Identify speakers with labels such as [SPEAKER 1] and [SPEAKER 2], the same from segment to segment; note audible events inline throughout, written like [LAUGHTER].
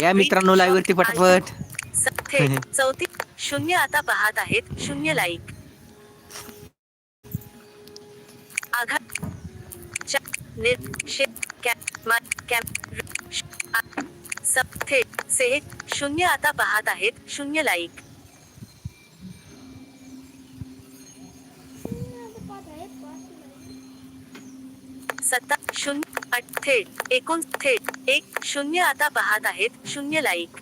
[SPEAKER 1] या मित्रांनो लाईव्ह वरती पटापट.
[SPEAKER 2] चौथी शून्य आता पाहत आहेत. शून्य लाईक शून्य आता पाहत आहेत. शून्य लाईक सत्ता शून्य आठ थेट एकोण थेट एक शून्य आता पाहत आहेत शून्य लाईक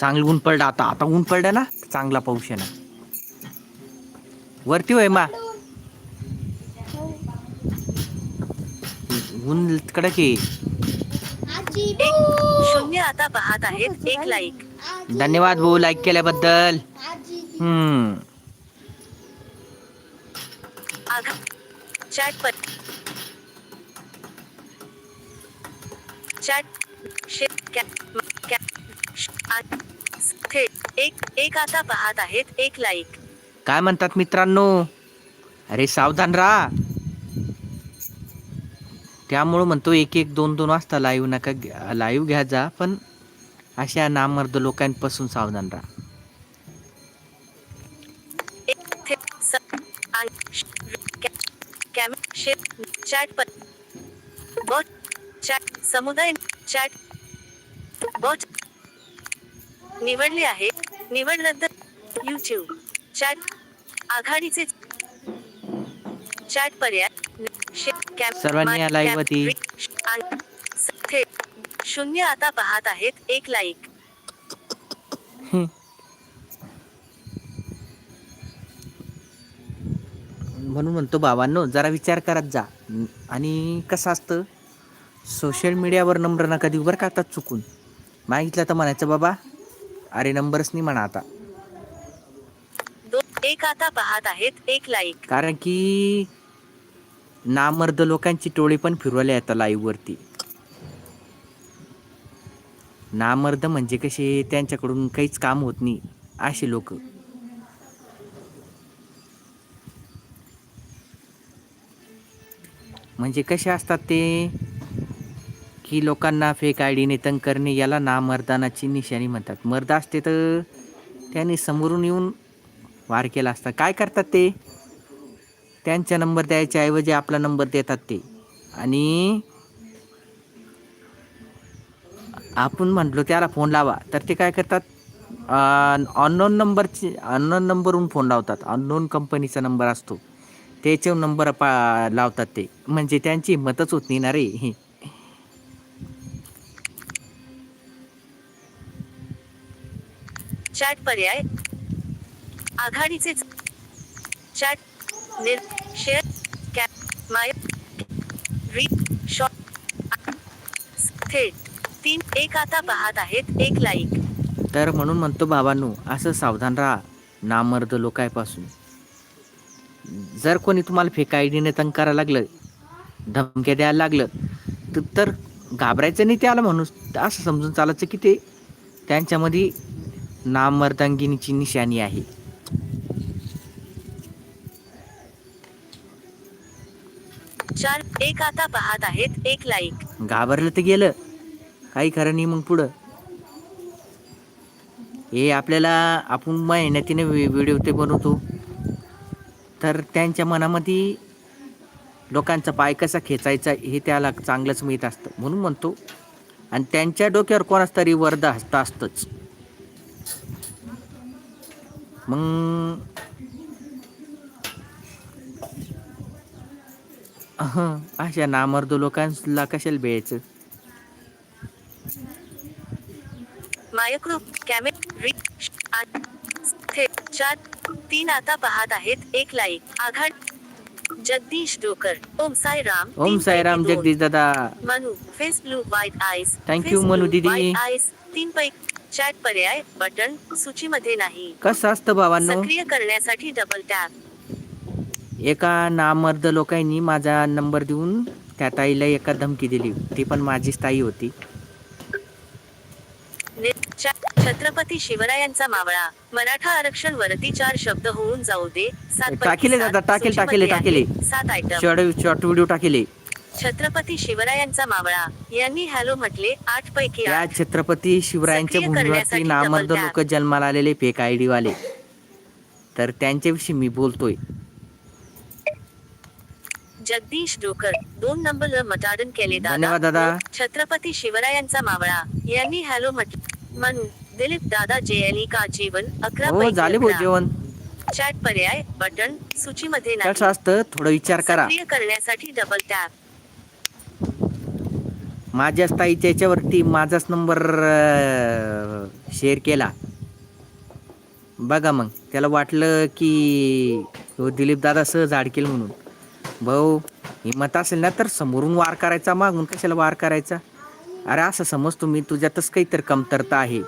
[SPEAKER 1] चांगलं ऊन पडलं आता. आता ऊन पडलं ना? चांगला पाऊस आहे ना. वरती होय मा. ऊन कडक आहे.
[SPEAKER 2] एक शून्य आता पाहत आहेत एक लाईक
[SPEAKER 1] धन्यवाद भाऊ लाईक केल्याबद्दल. हम्म.
[SPEAKER 2] चॅट पर चॅट शे कॅ- कॅ- श- आ- स- थेट एक एक आता पाहत आहेत एक लाईक.
[SPEAKER 1] काय म्हणतात मित्रांनो? अरे सावधान राहा. त्यामुळं म्हणतो एक एक दोन दोन वाजता लाईव्ह नका लाईव्ह घ्या जा पण अशा नामर्द लोकांपासून सावधान राहा
[SPEAKER 2] एक थेट स- आ- श- र- कॅ- कॅम शे चॅट पर बॉट चॅट समुदाय चॅट बॉट निवडले आहे. निवड रद्द यूट्यूब चॅट आघाडीचे चॅट पर्याय
[SPEAKER 1] सर्वांनी
[SPEAKER 2] स- थेट शून्य आता पाहत आहेत. एक लाईक
[SPEAKER 1] म्हणून म्हणतो बाबांनो जरा विचार करत जा. आणि कसं असतं सोशल मीडियावर नंबर नका देऊ बरं का आता चुकून. मागितलं तर म्हणायचं बाबा अरे नंबरच नाही म्हणा आता.
[SPEAKER 2] एक आता पाहत आहेत एक लाईक
[SPEAKER 1] कारण की नामर्द लोकांची टोळी पण फिरवली आता लाईव्ह वरती. नामर्द म्हणजे कसे त्यांच्याकडून काहीच काम होत नाही असे लोक. म्हणजे कसे असतात ते? की लोकांना फेक आय डीने तंग करणे याला नामर्दानाची निशाणी म्हणतात. मर्द असते तर त्यांनी समोरून येऊन वार केला असता. काय करतात ते? त्यांचा नंबर द्यायच्या ऐवजी आपला नंबर देतात ते. आणि आपण म्हटलो त्याला फोन लावा. तर ते काय करतात? अननोन नंबरची अननोन नंबरहून फोन लावतात. अननोन कंपनीचा नंबर असतो. त्याचे नंबर पा लावतात ते. म्हणजे त्यांची हिंमतच होत नाही ना रे
[SPEAKER 2] चॅट पर्याय. आघाडीचे चॅट निर शेअर कॅप माय री शॉट थेट. तीन एक आता पाहत आहेत एक लाईक.
[SPEAKER 1] तर म्हणून म्हणतो बाबांनो असं सावधान राहा. नामर्द लोकांपासून जर कोणी तुम्हाला फेक आय डीने तंग करायला लागलं धमक्या द्यायला लागलं तर तर घाबरायचं नाही त्याला म्हणून. असं समजून चालायचं की ते त्यांच्यामध्ये नामर्दांगिनीची निशाणी आहे.
[SPEAKER 2] चार एक आता पाहत आहेत एक लाईक
[SPEAKER 1] घाबरलं तर गेलं. काही खरं नाही मग पुढं. हे आपल्याला आपण मेहनतीने व्हिडिओ ते बनवतो. तर त्यांच्या मनामध्ये लोकांचा पाय कसा खेचायचा हे त्याला चांगलंच माहीत असतं. म्हणून म्हणतो आणि त्यांच्या डोक्यावर कोणाच तरी वरदा हस्त असतंच. मग अहं, अशा नामर्द लोकांना कशाला भेटायचं
[SPEAKER 2] मायक्रो कॅमे चार तीन आता पाहत आहेत एक लाईक. आघाड जगदीश डोकर. ओम साई राम
[SPEAKER 1] ओम साईराम जगदीश दादा.
[SPEAKER 2] Manu face blue white ice
[SPEAKER 1] you, Manu दीदी.
[SPEAKER 2] आईस तीन पैकी चॅट पर्याय बटन सूचीमध्ये नाही.
[SPEAKER 1] कसं असतं बाबांनो
[SPEAKER 2] सक्रिय करण्यासाठी डबल टॅप
[SPEAKER 1] एका नामर्द लोकांनी माझा नंबर देऊन त्या ताईला एका धमकी दिली. ती पण माझीच ताई होती.
[SPEAKER 2] छत्रपती शिवरायांचा मावळा. मराठा आरक्षण वरती चार शब्द होऊन जाऊ दे. सात
[SPEAKER 1] टाकेले दादा, टाकेल, टाकेले, टाकेले.
[SPEAKER 2] सात आयटम
[SPEAKER 1] शॉर्ट व्हिडिओ टाकेले.
[SPEAKER 2] छत्रपती शिवरायांचा मावळा. यांनी हॅलो म्हटले आठ पैकी
[SPEAKER 1] या छत्रपती शिवरायांच्या भूमीवरती नामर्द लोक जन्माला आलेले फेक आय डी वाले. तर त्यांच्याविषयी मी बोलतोय.
[SPEAKER 2] जगदीश डोकर दोन नंबर मटाडन केले
[SPEAKER 1] धन्यवाद दादा.
[SPEAKER 2] छत्रपती शिवरायांचा मावळा. यांनी हॅलो म्हटले मनु दिलीप दादा जेएलई का जीवन अकरा
[SPEAKER 1] हो झाले भाऊ. जेवण.
[SPEAKER 2] चॅट पर्याय बटन सूचीमध्ये नाही.
[SPEAKER 1] कसं असतं थोडं विचार करा.
[SPEAKER 2] सक्रिय करण्यासाठी डबल टॅप
[SPEAKER 1] माझ्याच ताईच्या याच्यावरती माझाच नंबर शेअर केला. बघा मग त्याला वाटलं की हो दिलीप दादा सहज अडकेल म्हणून. भाऊ हिंमत असेल ना तर समोरून वार करायचा मागून कशाला वार करायचा? अरे असं समज तुम्ही तुझ्यातच काहीतरी कमतरता आहे.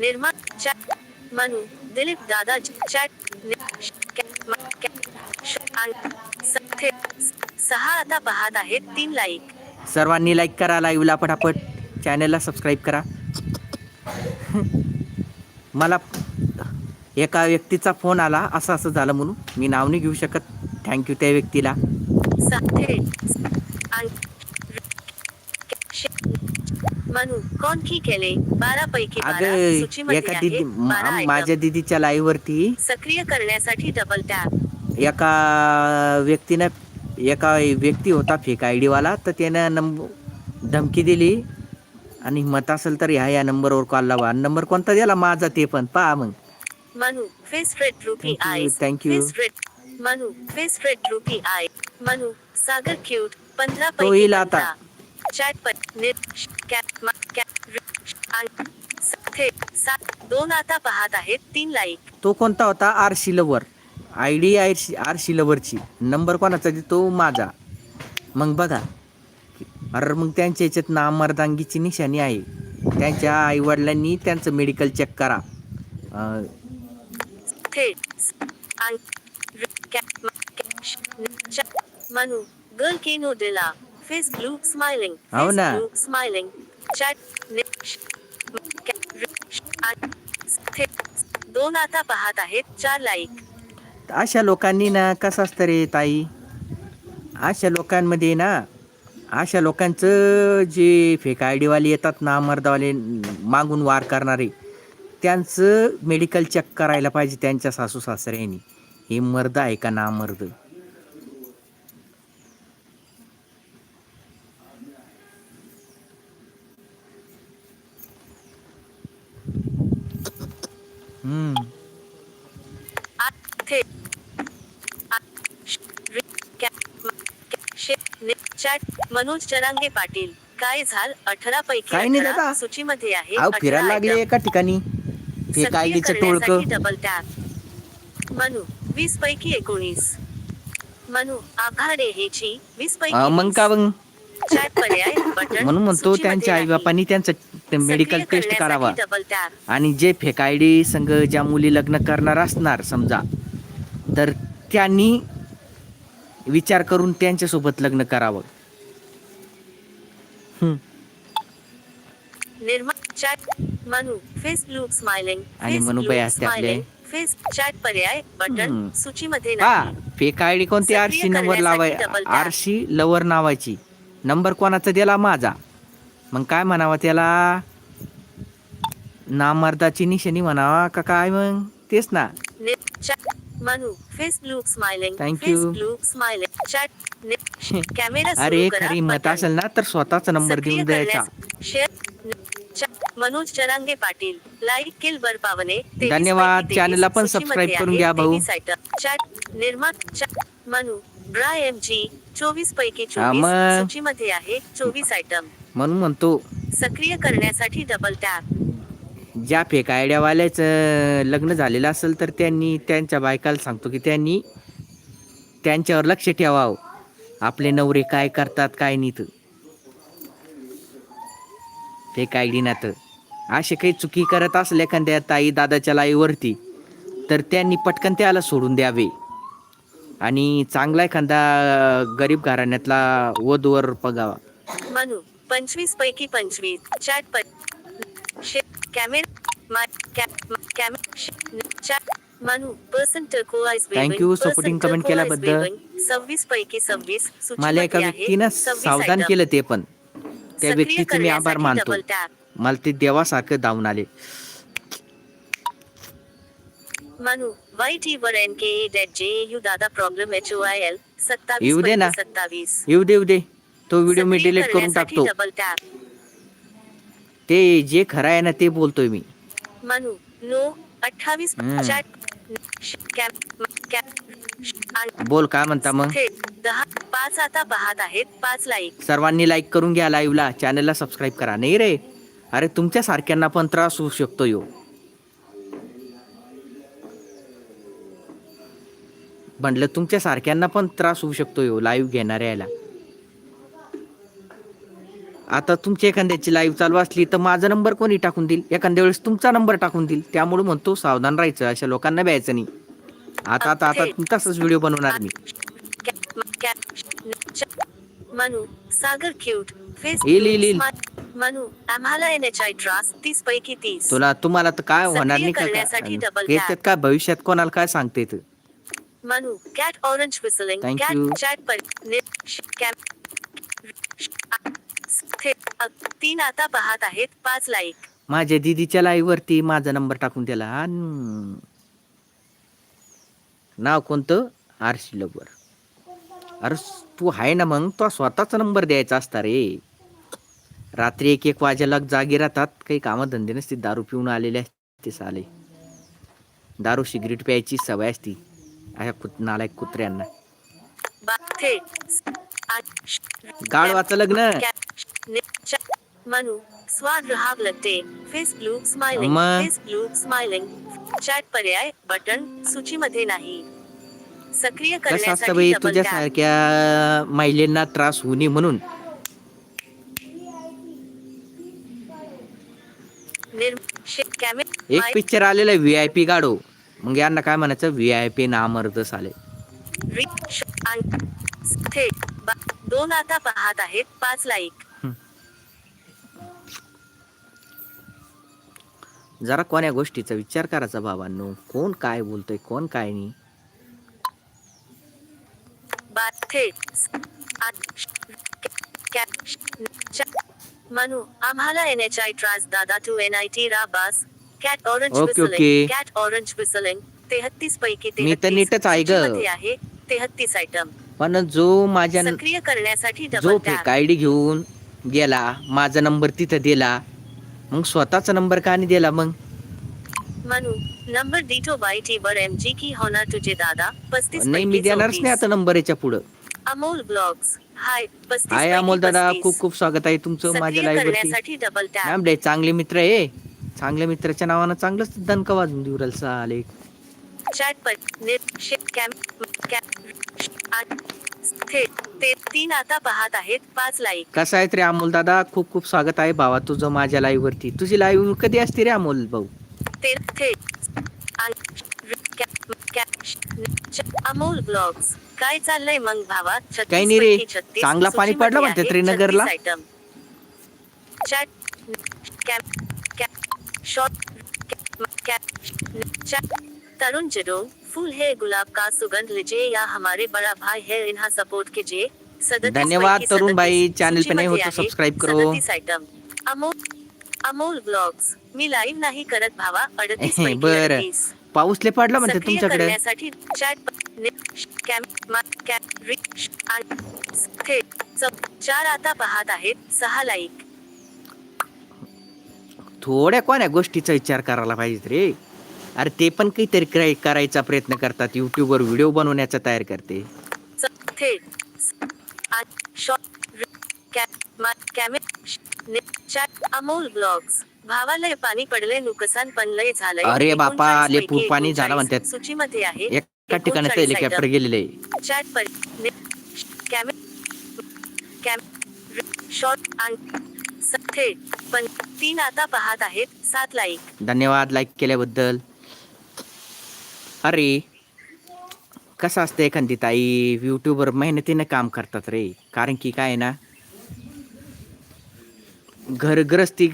[SPEAKER 2] निर्मा चॅट मनु दिलीप दादा चॅट सहा आता पाहत आहेत तीन लाईक
[SPEAKER 1] सर्वांनी लाईक करा लाईव्हला पटापट. चॅनलला सबस्क्राईब करा. मला एका व्यक्तीचा फोन आला असं असं झालं म्हणून. मी नाव नाही घेऊ शकत. थँक्यू त्या व्यक्तीला
[SPEAKER 2] स- थेट स- आण- र- कॅ- श- मनु कोण की केले बारा पैकी बारा
[SPEAKER 1] अगं
[SPEAKER 2] सूचीमध्ये
[SPEAKER 1] एका
[SPEAKER 2] आहे
[SPEAKER 1] दिदी
[SPEAKER 2] बारा
[SPEAKER 1] मा-
[SPEAKER 2] item.
[SPEAKER 1] माझ्या दिदीच्या लाईव्ह वरती
[SPEAKER 2] सक्रिय करण्यासाठी डबल टॅप
[SPEAKER 1] एका व्यक्तीनं एका व्यक्ती होता फेक आय डीवाला तर त्यानं नंबर धमकी दिली. आणि मत असेल तर ह्या या नंबरवर कॉल लावा. नंबर कोणता दिला? माझा ते पण. पहा मग.
[SPEAKER 2] Manu face red rupee
[SPEAKER 1] Thank you,
[SPEAKER 2] eyes
[SPEAKER 1] thank you.
[SPEAKER 2] Face Manu face red rupee I Manu Sagar cute पंधरा
[SPEAKER 1] तो
[SPEAKER 2] पैकी
[SPEAKER 1] आता.
[SPEAKER 2] पंधरा. चॅट सात दोन आता पाहत आहेत तीन लाईक
[SPEAKER 1] तो कोणता होता? आर शिलवर आय डी आय आर शिलवरची नंबर कोणाचा ते तो माझा. मग बघा. अरे मग त्यांच्या याच्यात नामर्दांगीची निशाणी आहे. त्यांच्या आईवडिलांनी त्यांचं मेडिकल चेक करा.
[SPEAKER 2] न- मनु गर्ल केनो दिला फेस ब्लू स्माइलिंग
[SPEAKER 1] हो ना.
[SPEAKER 2] स्माइलिंग चॅट स- थेट दोन आता पाहत आहेत चार लाईक
[SPEAKER 1] अशा लोकांनी ना कसं असतं रे ताई? अशा लोकांमध्ये ना अशा लोकांचं जे फेक आय डीवाले येतात ना मर्दावाले मागून वार करणारे त्यांचं मेडिकल चेक करायला पाहिजे त्यांच्या सासू सासऱ्यांनी. हे मर्द आहे का ना मर्द हम्म
[SPEAKER 2] आत थे आत श- रि- कॅ- म- कॅ- शे- नि- चॅट मनोज पाटील. काय झाल? अठरा पैकी
[SPEAKER 1] काय नाही
[SPEAKER 2] 18
[SPEAKER 1] दादा.
[SPEAKER 2] सूचीमध्ये आहे
[SPEAKER 1] अहो
[SPEAKER 2] 18
[SPEAKER 1] फिरायला लागले. एका ठिकाणी.
[SPEAKER 2] डबल टॅप मनु वीस पैकी एकोणीस. मनु आभाडे हेची वीस पैकी
[SPEAKER 1] मग का. मग?
[SPEAKER 2] चॅट पर्याय बटन
[SPEAKER 1] म्हणून म्हणतो त्यांच्या
[SPEAKER 2] नाही.
[SPEAKER 1] आईबापांनी त्यांचं मेडिकल
[SPEAKER 2] सक्रिय
[SPEAKER 1] टेस्ट करावा. आणि जे फेक आय डी संघ ज्या मुली लग्न करणार असणार समजा तर त्यांनी विचार करून त्यांच्यासोबत लग्न करावं.
[SPEAKER 2] स्माइलिंग
[SPEAKER 1] आणि मनुबाई असते आपले.
[SPEAKER 2] फेस चॅट पर्याय बटन
[SPEAKER 1] हम्म.
[SPEAKER 2] सूचीमध्ये
[SPEAKER 1] हा फेक आय डी कोणती आरशी नंबर लावाय. आरशी लवर नावाची. नंबर कोणाचा दिला माझा? मग काय म्हणावा त्याला? नामर्दाची निशाणी म्हणावा का काय मग? तेच ना.
[SPEAKER 2] मनु स्माइलिंग स्माइलिंग
[SPEAKER 1] अरे खरी मत. असेल ना तर स्वतःचा नंबर देऊन द्यायचा.
[SPEAKER 2] मनोज चरांगे पाटील लाईक केल बर पावने
[SPEAKER 1] धन्यवाद. चॅनलला पण सबस्क्राईब करून घ्या भाऊ.
[SPEAKER 2] चॅट निर्मा चॅट मनु ब्रा एम जी चोवीस पैकी चोवीस. सूचीमध्ये आहे चोवीस आयटम
[SPEAKER 1] म्हणून म्हणतो
[SPEAKER 2] सक्रिय करण्यासाठी डबल टॅप
[SPEAKER 1] ज्या फेक आयडियावाल्याचं लग्न झालेलं असेल तर त्यांनी त्यांच्या बायकाला सांगतो की त्यांनी त्यांच्यावर लक्ष ठेवावं. आपले नवरे काय करतात काय नाहीत फेक आयडी नातं. असे काही चुकी करत असले एखाद्या ताई दादाच्या लाईवरती तर त्यांनी पटकन त्याला सोडून द्यावे. आणि चांगला एखादा गरीब घराण्यातला वधूवर बघावा.
[SPEAKER 2] मनु पंचवीस पैकी पंचवीस. चॅट पर शे कॅमेरा
[SPEAKER 1] केल्याबद्दल.
[SPEAKER 2] सव्वीस पैकी सव्वीस
[SPEAKER 1] मला एका व्यक्तीनं सावधान केलं ते पण. त्या व्यक्तीचे मी आभार मानतो. मला ते देवासारखं धावून आले.
[SPEAKER 2] मनु वाय टी वर N K date J U दादा problem H O I L सत्तावीस
[SPEAKER 1] येऊ दे ना.
[SPEAKER 2] सत्तावीस.
[SPEAKER 1] येऊ दे येऊ दे. तो व्हिडिओ मी डिलीट करून टाकतो. ते जे खरं आहे ना ते बोलतोय मी.
[SPEAKER 2] मनु नो अठ्ठावीस
[SPEAKER 1] बोल काय म्हणता मग?
[SPEAKER 2] दहा पाच आता पाहत आहेत पाच लाईक
[SPEAKER 1] सर्वांनी लाईक करून घ्या लाईव्हला चॅनलला सबस्क्राईब करा. नाही रे? अरे तुमच्या सारख्यांना पण त्रास होऊ शकतो यो. म्हटलं तुमच्या सारख्यांना पण त्रास होऊ शकतो यो लाईव्ह घेणाऱ्या याला आता तुमची एखाद्याची लाईव्ह चालू असली तर माझा नंबर कोणी टाकून देईल? एखाद्या वेळेस तुमचा नंबर टाकून देईल. त्यामुळे म्हणतो सावधान राहायचं. अशा लोकांना द्यायचं नाही. आता आता आता तसाच व्हिडिओ बनवणार मी.
[SPEAKER 2] मनु सागर क्यूट फेस
[SPEAKER 1] येईल, येईल, येईल.
[SPEAKER 2] मनु आम्हाला एन एच आय ट्रास तीस पैकी तीस.
[SPEAKER 1] तुला तुम्हाला तर काय होणार नाही का? येतात भविष्यात कोणाला काय सांगते?
[SPEAKER 2] Manu cat orange whistling cat. Chat पर तीन आता पाहत आहेत. पाच लाईक
[SPEAKER 1] माझ्या दीदीच्या लाईव्ह वरती माझा नंबर टाकून दिला. अन नाव कोणतं? आरशी लवर. अरे तू आहे ना मग. तो स्वतःचा नंबर द्यायचा असता रे. रात्री एक एक वाजेला जागी राहतात. काही कामं धंदे नसते. दारू पिऊन आलेले असते साले. दारू सिगरेट प्यायची सवय असती. अशा कुत नालायक कुत्र्यांना.
[SPEAKER 2] बा- आ- श-
[SPEAKER 1] गाढवाचं लग्न.
[SPEAKER 2] मनु स्वाद राहाव लगते face blue smiling? Face blue smiling chat पर्याय बटन सूचीमध्ये नाही सक्रिय
[SPEAKER 1] कसं असतं
[SPEAKER 2] करण्यासाठी
[SPEAKER 1] बाई
[SPEAKER 2] double
[SPEAKER 1] तुझ्या
[SPEAKER 2] tap.
[SPEAKER 1] सारख्या महिलेंना त्रास होऊ नये म्हणून एक पिक्चर आलेला व्ही आय पी गाडो मग यांना काय म्हणायचं व्ही आय पी नामर्द साले
[SPEAKER 2] रि- श- आण- थे- बा- दोन आता पाहत आहेत पाच लाईक
[SPEAKER 1] जरा कोण्या गोष्टीचा विचार करायचा बाबांनो. कोण काय बोलतोय कोण काय नाही.
[SPEAKER 2] मनु आम्हाला एन एच आय ट्रास दादा two N I T राबास cat orange
[SPEAKER 1] okay, okay.
[SPEAKER 2] Cat orange whistling, तेहत्तीस पैकी
[SPEAKER 1] मी तर
[SPEAKER 2] 33
[SPEAKER 1] नीटच आहे ग.
[SPEAKER 2] आहे. तेहत्तीस आयटम
[SPEAKER 1] पण जो माझ्या
[SPEAKER 2] सक्रिय करण्यासाठी
[SPEAKER 1] जो
[SPEAKER 2] डबल टॅप
[SPEAKER 1] घेऊन गेला माझा नंबर तिथं दिला मग स्वतःचा नंबर का नाही दिला मग?
[SPEAKER 2] Manu number ditto bye T वर एम जी की होणार तुझे दादा? पस्तीस
[SPEAKER 1] नाही मी देणारच नाही
[SPEAKER 2] 34.
[SPEAKER 1] आता नंबर याच्या पुढं.
[SPEAKER 2] अमोल ब्लॉग्स. हाय पस्तीस पैकी
[SPEAKER 1] अमोल दादा
[SPEAKER 2] 35.
[SPEAKER 1] खूप खूप स्वागत आहे तुमचं माझ्या लाईव्ह
[SPEAKER 2] करण्यासाठी डबल टॅप
[SPEAKER 1] मॅम डे चांगले मित्र आहे. चांगल्या मित्राच्या नावानं चांगलंच दणका वाजून देऊ राहिलं साले.
[SPEAKER 2] चॅट पर नेट शे कॅम कॅम श- आ- थे ते तीन आता पाहत आहेत पाच लाईक
[SPEAKER 1] कसं आहे रे अमोल दादा? खूप खूप स्वागत आहे भावा तुझं माझ्या लाईव्ह वरती. तुझी लाईव्ह कधी असते रे अमोल भाऊ?
[SPEAKER 2] ते थे. आ- कॅ- कॅ- श- च- अमोल ब्लॉग्स काय चाललंय मग भावा?
[SPEAKER 1] काही नाही रे. चांगला पाणी पडलं म्हणतात
[SPEAKER 2] आहे
[SPEAKER 1] रे नगरला.
[SPEAKER 2] 36 item chat cap cap short cap cap chat तरुण जडो फूल है गुलाब का सुगंध लीजिए या हमारे बड़ा भाई है इन्हा सपोर्ट कीजिए
[SPEAKER 1] धन्यवाद तरुण भाई. चॅनल पे नाही
[SPEAKER 2] सूचीमध्ये
[SPEAKER 1] होतं,
[SPEAKER 2] आहे
[SPEAKER 1] सबस्क्राईब करो.
[SPEAKER 2] 37 आयटम अमोल अमोल ब्लॉग्स मी लाईव्ह नाही करत भावा अडतीस
[SPEAKER 1] बरं. पाऊस लय पडला म्हणते तुमच्याकडे
[SPEAKER 2] चार आता पाहत आहेत सहा लाईक
[SPEAKER 1] थोड्या कोण्या गोष्टीचा विचार करायला पाहिजे रे अरे ते पण काहीतरी कराय- करायचा प्रयत्न करतात. युट्यूबवर व्हिडिओ बनवण्याचा तयार करते.
[SPEAKER 2] च- थे स- आण- शॉर्ट रि- कॅप मा- कॅमे श- ने- चॅट अमोल ब्लॉग्स भावालय पाणी पडले नुकसान पण लय झालंय.
[SPEAKER 1] अरे बापा,
[SPEAKER 2] 39
[SPEAKER 1] लय
[SPEAKER 2] पैकी
[SPEAKER 1] पाणी झालं
[SPEAKER 2] 39
[SPEAKER 1] म्हणतात.
[SPEAKER 2] सूचीमध्ये आहे.
[SPEAKER 1] एका ठिकाणी
[SPEAKER 2] 39
[SPEAKER 1] हेलिकॉप्टर
[SPEAKER 2] item.
[SPEAKER 1] गेलेले.
[SPEAKER 2] चॅट पर ने- कॅमे कॅम शॉर्ट आणि स- पण तीन आता पाहत आहेत. सात लाईक
[SPEAKER 1] धन्यवाद लाईक केल्याबद्दल. अरे कसं असतं एखादी ताई? युट्यूबवर मेहनतीनं काम करतात रे. कारण की काय आहे ना घरग्रस्ती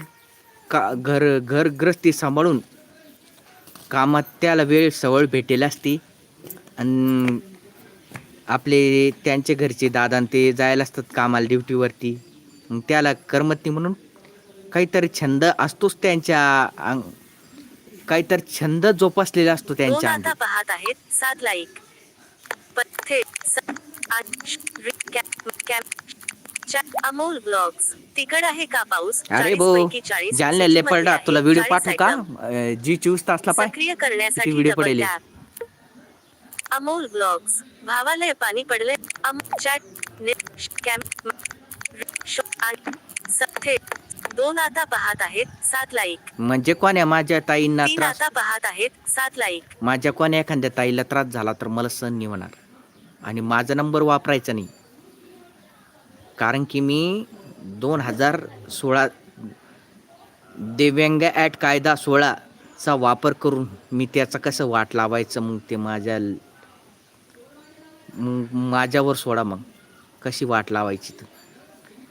[SPEAKER 1] का घर घरग्रस्ती सांभाळून कामात त्याला वेळ सवळ भेटेल असती. आणि आपले त्यांचे घरचे दादा ते जायला असतात कामाला ड्युटीवरती. त्याला करमत नाही म्हणून काहीतरी छंद असतोच त्यांच्या काहीतरी छंद जोपासलेला असतो त्यांच्या अंगी.
[SPEAKER 2] पाहत आहेत. सात लाईक चा- अमोल ब्लॉग्स तिकड आहे का पाऊस?
[SPEAKER 1] अरे
[SPEAKER 2] 40
[SPEAKER 1] भाऊ
[SPEAKER 2] पैकी 40
[SPEAKER 1] जालन्याला
[SPEAKER 2] सूचीमध्ये
[SPEAKER 1] पडला.
[SPEAKER 2] आहे.
[SPEAKER 1] तुला व्हिडिओ
[SPEAKER 2] 40
[SPEAKER 1] पाठवू का?
[SPEAKER 2] आयटम.
[SPEAKER 1] अं, जी चोवीस तासला पाय.
[SPEAKER 2] सक्रिय करण्यासाठी
[SPEAKER 1] किती व्हिडिओ
[SPEAKER 2] डबल
[SPEAKER 1] पडेल?
[SPEAKER 2] अमोल ब्लॉग्स भावालय पाणी पडले. अम चॅट ने श- कॅम म- रि- श- आण- सथे दोन आता पाहत आहेत सात लाईक.
[SPEAKER 1] म्हणजे कोण्या माझ्या ताईंना
[SPEAKER 2] तीन
[SPEAKER 1] त्रास?
[SPEAKER 2] आता पाहत आहेत सात लाईक.
[SPEAKER 1] माझ्या कोण्या एखाद्या ताईला त्रास झाला तर मला सण नाही होणार. आणि माझा नंबर वापरायचा नाही. कारण की मी दोन हजार सोळा दिव्यांग ॲट कायदा सोळाचा वापर करून मी त्याचा कसं वाट लावायचं मग ते माझ्या मग माझ्यावर सोडा मग. कशी वाट लावायची तर?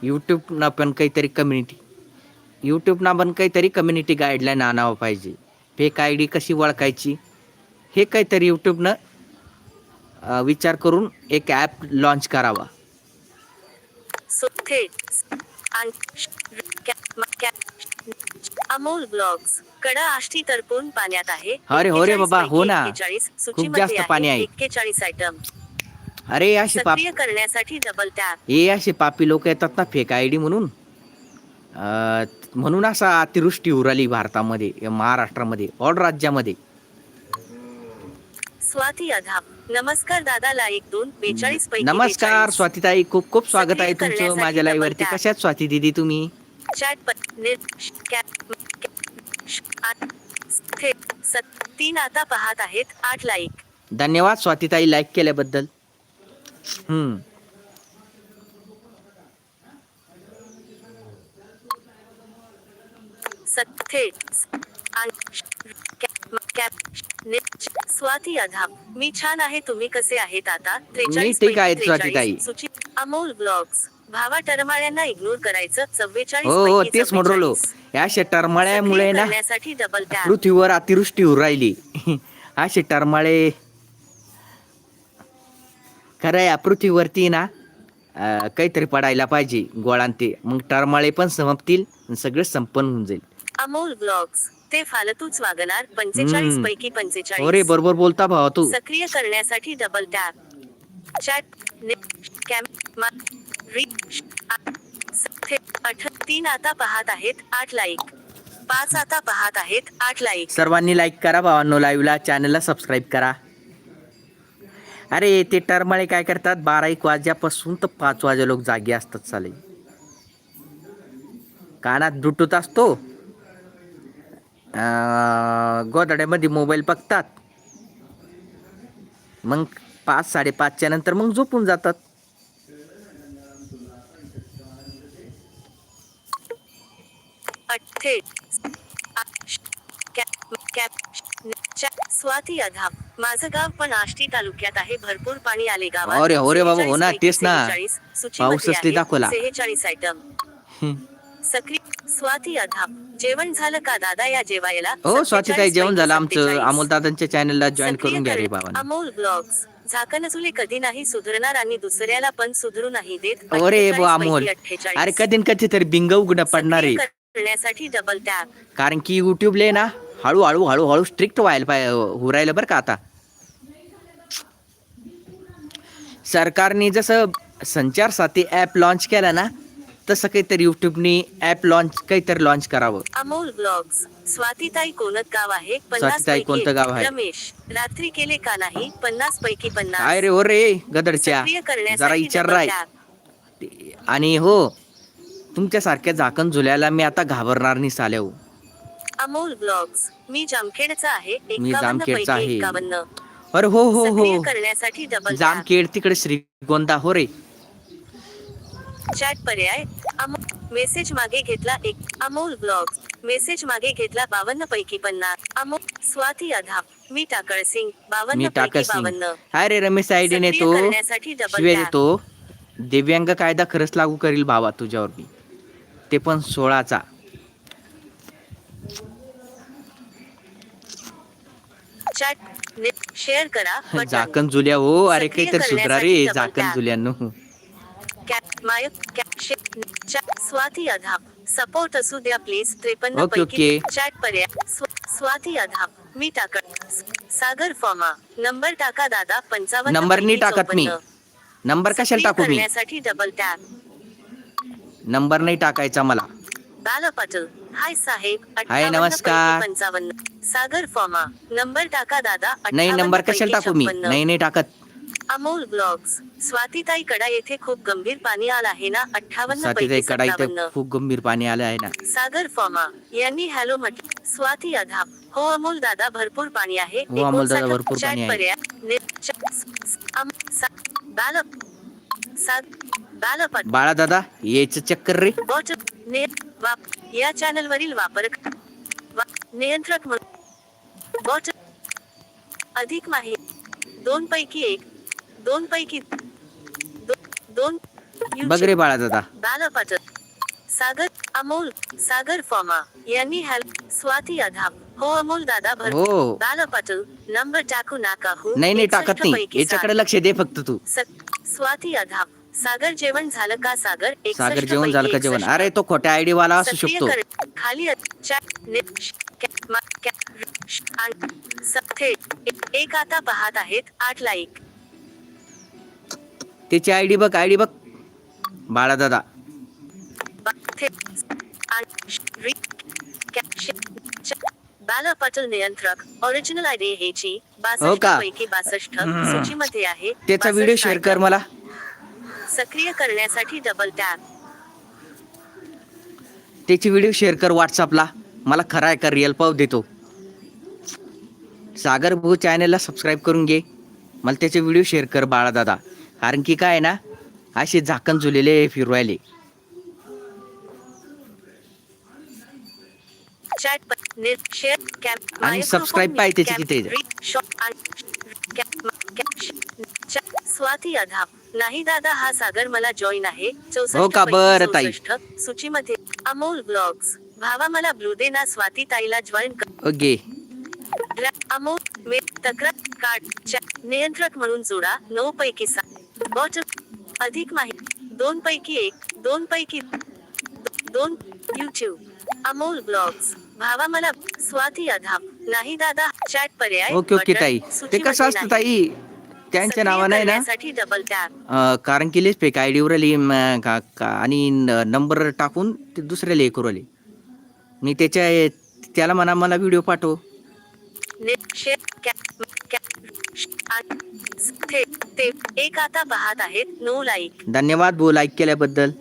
[SPEAKER 1] यूट्यूबनं पण काहीतरी कम्युनिटी यूट्यूबनं पण काहीतरी कम्युनिटी गाईडलाईन आणावं पाहिजे. फेक आय डी कशी ओळखायची? हे काहीतरी यूट्यूबनं विचार करून एक ॲप लॉन्च करावा.
[SPEAKER 2] अमोल ब्लॉग्स कडा आष्टी तरपून पाण्यात आहे.
[SPEAKER 1] अरे हो रे
[SPEAKER 2] 41
[SPEAKER 1] बाबा, हो ना.
[SPEAKER 2] 41
[SPEAKER 1] खूप जास्त पाणी आहे.
[SPEAKER 2] 41 आयटम
[SPEAKER 1] अरे असे पाप
[SPEAKER 2] करण्यासाठी डबल टॅप
[SPEAKER 1] हे असे पापी लोक येतात ना फेक आय डी म्हणून? म्हणून असा अतिवृष्टी उराली भारतामध्ये या महाराष्ट्रामध्ये ऑल राज्यामध्ये.
[SPEAKER 2] स्वाती नमस्कार दादा लाईक दोन बेचाळीस पैकी
[SPEAKER 1] नमस्कार
[SPEAKER 2] 42.
[SPEAKER 1] स्वातीताई खूप खूप स्वागत आहे तुमचं माझ्या लाईव्ह वरती
[SPEAKER 2] double tap.
[SPEAKER 1] कशात स्वाती दिदी तुम्ही?
[SPEAKER 2] तीन आता पाहत आहेत आठ लाईक.
[SPEAKER 1] धन्यवाद स्वातीताई लाईक केल्याबद्दल. हम्म
[SPEAKER 2] सत्थे आण- श- कॅ- म- कॅ- श- नि- श- स्वाती अधाप मी छान आहे तुम्ही कसे आहेत आता? त्रेचाळीस
[SPEAKER 1] ठीक आहे,
[SPEAKER 2] पैकी
[SPEAKER 1] स्वातीताई.
[SPEAKER 2] 43. सूची अमोल ब्लॉग्स. भावा टरमाळ्यांना इग्नोर करायचं चव्वेचाळीस
[SPEAKER 1] हो हो तेच
[SPEAKER 2] 44.
[SPEAKER 1] या टरमाळ्यामुळे
[SPEAKER 2] सक्रिय
[SPEAKER 1] ना
[SPEAKER 2] डबल
[SPEAKER 1] पृथ्वीवर अतिवृष्टी होऊ राहिली. [LAUGHS] असे टरमाळे. खरं या पृथ्वीवरती ना काहीतरी पडायला पाहिजे गोळान ते मग टरमाळे पण संपतील आणि सगळं संपन्न होऊन जाईल.
[SPEAKER 2] अमोल ब्लॉग्स. ते फालतूच वागणार पंचेचाळीस. पैकी
[SPEAKER 1] अरे
[SPEAKER 2] पंचेचाळीस
[SPEAKER 1] बरोबर बोलता भावा तू.
[SPEAKER 2] सक्रिय करण्यासाठी डबल टॅप चॅट कॅम तीन आता पाहत आहेत आठ लाईक पाच आता पाहत आहेत आठ लाईक
[SPEAKER 1] सर्वांनी लाईक करा भावांनो लाईव्हला चॅनलला सबस्क्राईब करा. अरे ते टरमाळे काय करतात? बारा एक वाजल्यापासून तर पाच वाजे लोक जागे असतात चाले कानात ब्लूटूथ असतो. अं, गोधड्यामध्ये मोबाईल बघतात. मग पाच साडेपाचच्या नंतर मग झोपून जातात.
[SPEAKER 2] स्वाती अधाप माझं गाव पण आष्टी तालुक्यात आहे. भरपूर पाणी आले गावात.
[SPEAKER 1] अरे, हो रे बाबा, हो ना,
[SPEAKER 2] 46
[SPEAKER 1] तेच ना.
[SPEAKER 2] 46 सूचीमध्ये
[SPEAKER 1] पाऊसच ते
[SPEAKER 2] आहे
[SPEAKER 1] दाखवला.
[SPEAKER 2] 46 आयटम. सक्रिय स्वाती अधाप जेवण झालं का दादा या जेवायला?
[SPEAKER 1] हो स्वातीताई जेवण झालं आमचं.
[SPEAKER 2] 47.
[SPEAKER 1] अमोल दादांच्या चॅनलला जॉईन करून घ्या रे बाबा
[SPEAKER 2] अमोल ब्लॉग्स झाकणचुले कधी नाही सुधारणार आणि दुसऱ्याला पण सुधरू नाही देत.
[SPEAKER 1] अरे
[SPEAKER 2] 48
[SPEAKER 1] बो अमोल
[SPEAKER 2] पैकी 48.
[SPEAKER 1] अरे कधी कधी तरी बिंग उघडं पडणार आहे
[SPEAKER 2] करण्यासाठी डबल टॅप
[SPEAKER 1] कारण की युट्यूबले ना हळूहळू हळूहळू स्ट्रिक्ट व्हायला पाहिजे होऊ राहिलं बरं का आता. सरकारने जसं संचार साथी ॲप लॉन्च केला ना तसं काहीतरी युट्यूबने ॲप लॉन्च काहीतरी लॉन्च करावं.
[SPEAKER 2] अमोल ब्लॉग्स. स्वातीताई कोणत गाव आहे? पन्नास
[SPEAKER 1] स्वातीताई
[SPEAKER 2] पैकी
[SPEAKER 1] कोणतं गाव आहे?
[SPEAKER 2] रमेश. रात्री केले का नाही? पन्नास पैकी
[SPEAKER 1] काय
[SPEAKER 2] पन्नास
[SPEAKER 1] रे हो रे गदरच्या.
[SPEAKER 2] सक्रिय
[SPEAKER 1] जरा
[SPEAKER 2] करण्यासाठी
[SPEAKER 1] विचार
[SPEAKER 2] double
[SPEAKER 1] राय.
[SPEAKER 2] tap.
[SPEAKER 1] आणि हो तुमच्यासारख्या झाकण झुल्याला मी आता घाबरणार नाही साल्याव
[SPEAKER 2] अमोल ब्लॉग्स. मी जामखेडचा आहे
[SPEAKER 1] मी
[SPEAKER 2] एकावन्न
[SPEAKER 1] जामखेडचा
[SPEAKER 2] पैकी
[SPEAKER 1] आहे.
[SPEAKER 2] एकावन्न.
[SPEAKER 1] अरे हो हो
[SPEAKER 2] सक्रिय
[SPEAKER 1] हो
[SPEAKER 2] करण्यासाठी डबल
[SPEAKER 1] जामखेड तिकडे श्रीगोंदा हो रे.
[SPEAKER 2] चॅट पर्याय मेसेज मागे घेतला एक अमोल ब्लॉग्स मेसेज मागे घेतला बावन्न पैकी पन्नास. अमोल स्वाती अधाप मी टाकळ सिंग बावन्न पैकी बावन्न.
[SPEAKER 1] हाय रे रमेश आयडीने
[SPEAKER 2] सक्रिय
[SPEAKER 1] तो.
[SPEAKER 2] करण्यासाठी डबल
[SPEAKER 1] शिव्या
[SPEAKER 2] टॅप.
[SPEAKER 1] देतो दिव्यांग कायदा खरंच लागू करील भावा तुझ्यावर मी. ते पण सोळाचा.
[SPEAKER 2] चॅट शेअर करा [LAUGHS] बटन.
[SPEAKER 1] झाकण जुल्या हो अरे
[SPEAKER 2] सक्रिय
[SPEAKER 1] काहीतरी सुधरा रे
[SPEAKER 2] करण्यासाठी
[SPEAKER 1] झाकण. जुल्यानो
[SPEAKER 2] कॅप माय कॅप शे चॅट स्वाती अधाप सपोर्ट असू द्या प्लीज त्रेपन्न पैकी. चॅट पर्याय स्व- स्वाती अधाप मी टाकत सागर फॉर्मा नंबर टाका दादा पंचावन्न
[SPEAKER 1] नंबर नाही
[SPEAKER 2] पैकी
[SPEAKER 1] टाकत मी.
[SPEAKER 2] 54.
[SPEAKER 1] नंबर कशाला टाकू मी?
[SPEAKER 2] करण्यासाठी डबल टॅप
[SPEAKER 1] नंबर नाही टाकायचा मला.
[SPEAKER 2] बाला पाटील. हाय साहेब.
[SPEAKER 1] हाय,
[SPEAKER 2] 58
[SPEAKER 1] नमस्कार.
[SPEAKER 2] पंचावन्न. सागर फॉर्मा नंबर टाका दादा
[SPEAKER 1] नाही
[SPEAKER 2] 58
[SPEAKER 1] नंबर कशाला टाकू मी?
[SPEAKER 2] 56.
[SPEAKER 1] नाही नाही टाकत.
[SPEAKER 2] अमोल ब्लॉग्स. स्वातीताई कडा येथे खूप गंभीर पाणी आलं आहे ना? अठ्ठावन्न पैकी
[SPEAKER 1] कडा इथे खूप गंभीर पाणी आलं आहे ना?
[SPEAKER 2] सागर फॉर्मा यांनी हॅलो म्हटलं स्वाती अधाप हो अमोल दादा भरपूर पाणी आहे.
[SPEAKER 1] हो, अमोल दादा,
[SPEAKER 2] 59
[SPEAKER 1] भरपूर पाणी आहे. बाळा दादा यायचं चक्कर रे.
[SPEAKER 2] बॉट ने वाप या चॅनल वरील वापर वा- नियंत्रक म्हणून बॉट अधिक माहिती दोन पैकी एक. दोन पैकी दोन
[SPEAKER 1] बघ रे बाळा दादा
[SPEAKER 2] बालपट सागर अमोल सागर फॉर्मा यांनी हॅल स्वाती अधाप हो अमोल दादा भर
[SPEAKER 1] हो.
[SPEAKER 2] बालपट नंबर टाकू नाका हो.
[SPEAKER 1] नाही नाही
[SPEAKER 2] 61
[SPEAKER 1] टाकत नाही. याच्याकडे. लक्ष दे फक्त तू.
[SPEAKER 2] स्वाती अधाप सागर जेवण झालं का सागर? 61
[SPEAKER 1] सागर जेवण झालं का
[SPEAKER 2] पैकी
[SPEAKER 1] जेवण?
[SPEAKER 2] 61.
[SPEAKER 1] अरे तो खोट्या आयडी वाला असू
[SPEAKER 2] सक्रिय
[SPEAKER 1] शकतो.
[SPEAKER 2] कर- खाली चॅट नेट श- कॅ- मा- कॅ- श- आण- स- थेट एक- एक आता पाहत आहेत. आठ लाईक
[SPEAKER 1] त्याची आयडी बघ आयडी बघ. बाळा दादा
[SPEAKER 2] बाला पाटील नियंत्रक ओरिजिनल आयडी ह्याची
[SPEAKER 1] हो?
[SPEAKER 2] पैकी बासष्ट सूचीमध्ये आहे.
[SPEAKER 1] त्याचा
[SPEAKER 2] 62
[SPEAKER 1] व्हिडिओ शेअर कर मला.
[SPEAKER 2] सक्रिय करण्यासाठी डबल टॅप
[SPEAKER 1] त्याची व्हिडिओ शेअर कर व्हॉट्सअपला मला खरा आहे का रिअल पाव देतो. सागर भाऊ चॅनलला सबस्क्राईब करून घे. मला त्याचे व्हिडिओ शेअर कर बाळा दादा कारण की काय ना असे झाकण झुलेले फिरवायले. आणि subscribe पाहिजे त्याची तिथे.
[SPEAKER 2] स्वाती अधाप नाही दादा हा सागर मला जॉईन आहे.
[SPEAKER 1] हो का? बरं, ताई.
[SPEAKER 2] सूचीमध्ये अमोल ब्लॉग्स भावा मला ब्लू दे ना स्वाती ताईला जॉईन कर.
[SPEAKER 1] ओके.
[SPEAKER 2] अमोल मे तक्रार कार्ड नियंत्रक म्हणून जोडा. नऊ पैकी सात. बॉट अधिक माहिती दोन पैकी एक दोन पैकी दोन युट्यूब अमोल ब्लॉग्स. भावा मला स्वाती अधाप नाही दादा चॅट पर्याय.
[SPEAKER 1] ओके ओके ताई. ते कसं असतं. ताई? त्यांच्या नावानं आहे ना?
[SPEAKER 2] डबल टॅप
[SPEAKER 1] कारण की लेच फेक. का- का- आणि नंबर टाकून ते दुसऱ्याला हे करू आले मी त्याच्या त्याला म्हणा मला व्हिडिओ पाठव.
[SPEAKER 2] ते ते एक आता पाहत आहेत नऊ लाईक
[SPEAKER 1] धन्यवाद भाऊ लाईक केल्याबद्दल.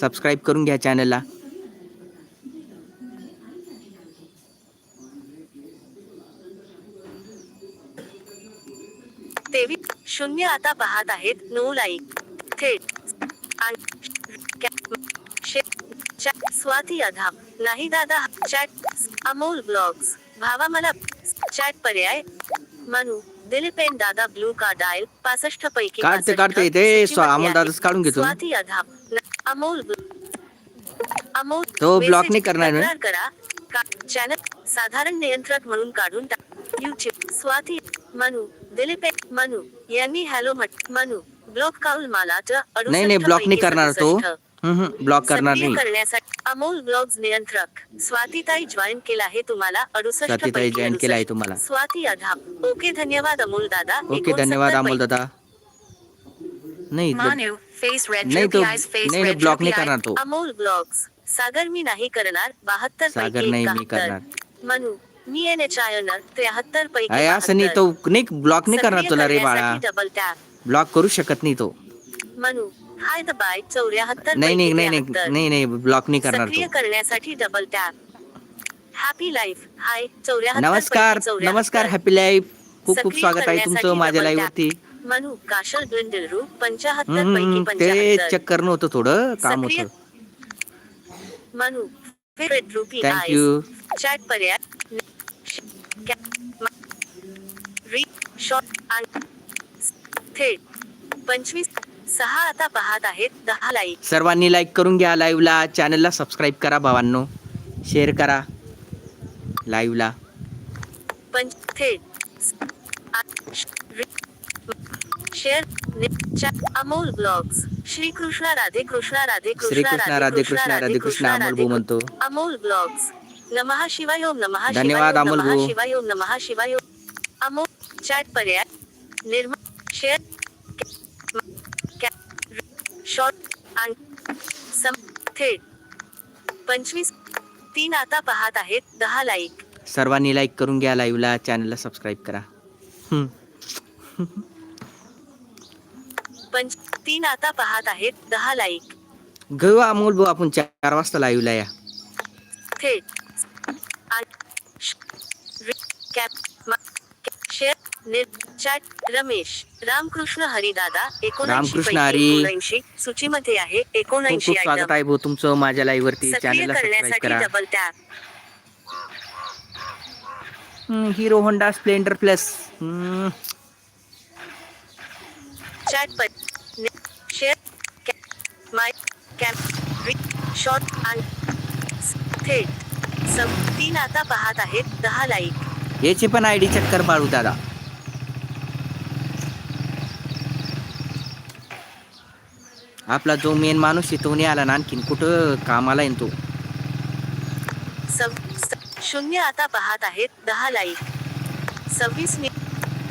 [SPEAKER 1] सबस्क्राईब करून घ्या चॅनलला
[SPEAKER 2] तेवीस शून्य आता पाहत आहेत नऊ लाईक थेट. स्वाती अधाम नाही दादा चॅट अमोल ब्लॉग्स भावा मला चॅट पर्याय. मनु. दिलीप एन दादा ब्लू का डायल पासष्ट पैकी
[SPEAKER 1] काढते,
[SPEAKER 2] 62
[SPEAKER 1] काढते. ते अमोल
[SPEAKER 2] आहे.
[SPEAKER 1] दादाच काढून घेतो ना.
[SPEAKER 2] स्वाती अधाम अमोल अमोल
[SPEAKER 1] तो नाही करणार ना?
[SPEAKER 2] करा चॅनल साधारण नियंत्रक म्हणून काढून युट्यूब स्वाती मनु दिलीप मनु यांनी हॅलो म्हट मनु ब्लॉक काउल मला
[SPEAKER 1] नाही नाही ब्लॉक नाही करणार तो ब्लॉक करणार
[SPEAKER 2] सक्रिय
[SPEAKER 1] नाही
[SPEAKER 2] करण्यासाठी अमोल ब्लॉग्स नियंत्रक स्वातीताई जॉईन केला आहे तुम्हाला अडुसष्ट
[SPEAKER 1] स्वातीताई join केला आहे
[SPEAKER 2] 68.
[SPEAKER 1] तुम्हाला.
[SPEAKER 2] स्वाती अधाम ओके धन्यवाद अमोल दादा
[SPEAKER 1] ओके धन्यवाद
[SPEAKER 2] 69
[SPEAKER 1] अमोल दादा नाही
[SPEAKER 3] Manu, face red
[SPEAKER 1] नाही तो
[SPEAKER 3] droopy eyes, face
[SPEAKER 1] नाही
[SPEAKER 3] red
[SPEAKER 1] ब्लॉक नाही
[SPEAKER 3] droopy
[SPEAKER 1] करणार. तो
[SPEAKER 2] अमोल ब्लॉग्स सागर मी नाही करणार बहात्तर
[SPEAKER 1] सागर
[SPEAKER 2] पैकी
[SPEAKER 1] नाही, मी
[SPEAKER 2] 71.
[SPEAKER 1] करणार.
[SPEAKER 2] मनु मी एन एच आयनर त्र्याहत्तर पैकी
[SPEAKER 1] अरे असं नाही तो
[SPEAKER 2] 72.
[SPEAKER 1] नाही ब्लॉक नाही करणार
[SPEAKER 2] सक्रिय
[SPEAKER 1] तुला रे बाळा
[SPEAKER 2] करण्यासाठी
[SPEAKER 1] ब्लॉक करू शकत नाही तो
[SPEAKER 2] मनु हाय द बाय चौऱ्याहत्तर
[SPEAKER 1] नाही नाही नाही नाही
[SPEAKER 2] 73.
[SPEAKER 1] नाही नाही ब्लॉक नाही करणार
[SPEAKER 2] सक्रिय
[SPEAKER 1] तो.
[SPEAKER 2] करण्यासाठी double tap happy life hi चौऱ्याहत्तर
[SPEAKER 1] नमस्कार
[SPEAKER 2] पैकी 74.
[SPEAKER 1] नमस्कार हॅपी लाईफ खूप खूप
[SPEAKER 2] सक्रिय
[SPEAKER 1] स्वागत आहे
[SPEAKER 2] करण्यासाठी
[SPEAKER 1] तुमचं माझ्या
[SPEAKER 2] double
[SPEAKER 1] लाईव्ह
[SPEAKER 2] tap.
[SPEAKER 1] वरती.
[SPEAKER 2] मनु काशल बिंडलरू पंचाहत्तर पैकी
[SPEAKER 1] हम्म, ते
[SPEAKER 2] पंचाहत्तर.
[SPEAKER 1] चेक करणं होतं थोडं काम
[SPEAKER 2] सक्रिय
[SPEAKER 1] होतं.
[SPEAKER 2] Manu favourite rupee
[SPEAKER 1] Thank you.
[SPEAKER 2] Chat पर्याय री शॉट आणि थेट पंचवीस सहा आता पाहत आहेत दहा लाईक.
[SPEAKER 1] सर्वांनी लाईक करून घ्या लाईव्हला चॅनलला सबस्क्राईब करा भावांनो. शेअर करा लाईव्हला
[SPEAKER 2] punch share Amol blogs. Shri Krishna Radhe Krishna Radhe
[SPEAKER 1] Shrikrishna Radhe Krishna Radhe Krishna Amol भाऊ म्हणतो.
[SPEAKER 2] अमोल ब्लॉग्स. नमः शिवाय ओम नमः शिवाय
[SPEAKER 1] धन्यवाद, अमोल
[SPEAKER 2] नमः
[SPEAKER 1] भाऊ.
[SPEAKER 2] शिवाय ओम नमः शिवाय ओम. अमोल चॅट पर्याय निर्म शेअर शॉर्ट आणि सम थेट. पंचवीस तीन आता पाहत आहेत दहा लाईक
[SPEAKER 1] सर्वांनी लाईक करून घ्या लाईव्हला चॅनलला सबस्क्राईब करा.
[SPEAKER 2] पंच तीन आता पाहत आहेत दहा लाईक
[SPEAKER 1] घेऊ अमोल भाऊ आपण चार वाजता लाईव्हला या.
[SPEAKER 2] थेट. आणि श- रि- कॅप मा- कॅ- शेअर चॅट रमेश. रामकृष्ण हरिदादा
[SPEAKER 1] रामकृष्ण हरी.
[SPEAKER 2] एकोणऐंशी सूचीमध्ये आहे. एकोणऐंशी
[SPEAKER 1] स्वागत आहे भाऊ तुमचं माझ्या लाईव्ह वरती. सबस्क्राईब
[SPEAKER 2] करण्यासाठी
[SPEAKER 1] करा.
[SPEAKER 2] Double tap
[SPEAKER 1] Hero Honda Splendor plus
[SPEAKER 2] chat per share my रि- शॉर्ट आणि थेट सम तीन आता पाहत आहेत. दहा लाईक
[SPEAKER 1] याचे पण आयडी चक्कर बाळू दादा. आपला जो मेन माणूस आहे तो नाही आला ना आणखीन. कुठं कामाला येतो
[SPEAKER 2] शून्य आता पाहत आहेत दहा लाईक सव्वीस मे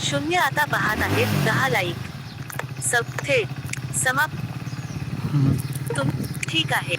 [SPEAKER 2] शून्य आता पाहत आहेत दहा लाईक सब थेट समाप्त तुम ठीक आहे.